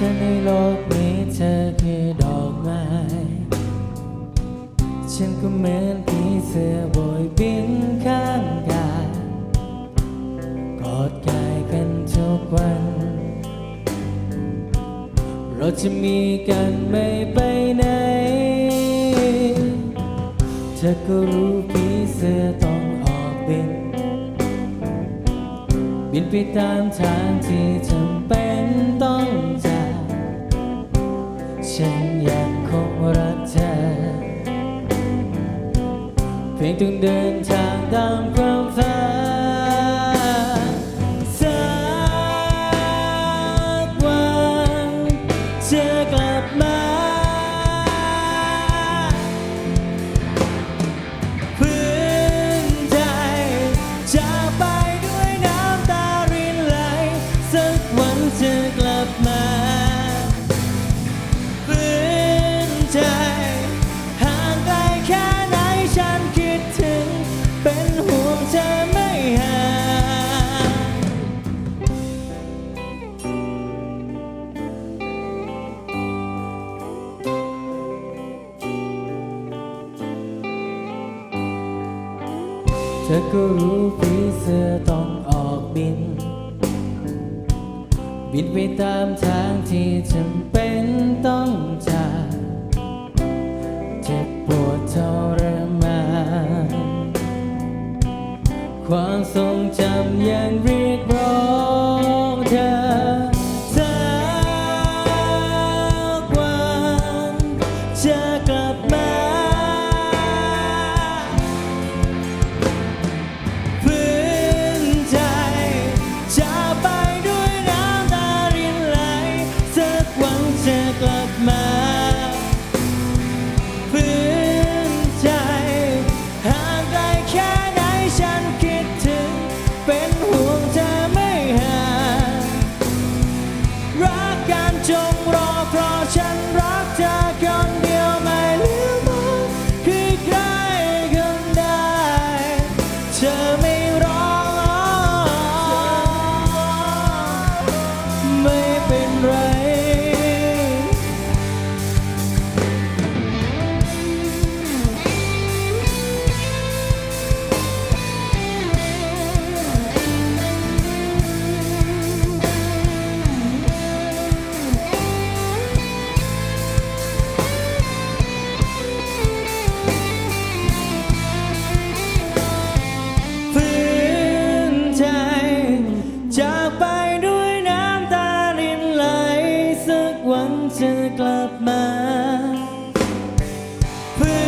ฉันในโลกนี้เธอคือดอกไม้ ฉันก็เหมือนผีเสื้อโบยบินข้างกายกอดกายกันทุกวัน เราจะมีกันไม่ไปไหน เธอก็รู้ผีเสื้อต้องออกบิน บินไปตามทางที่จำเป็น ดินทางตามความฝันสักวันจะกลับมา ธอก็รู้ผีเสื้อต้องออกบิน บินไปตามทางที่จำเป็นต้องจากเจ็บปวดทรมานความทรงจำยังเรียกร้องเธอ open.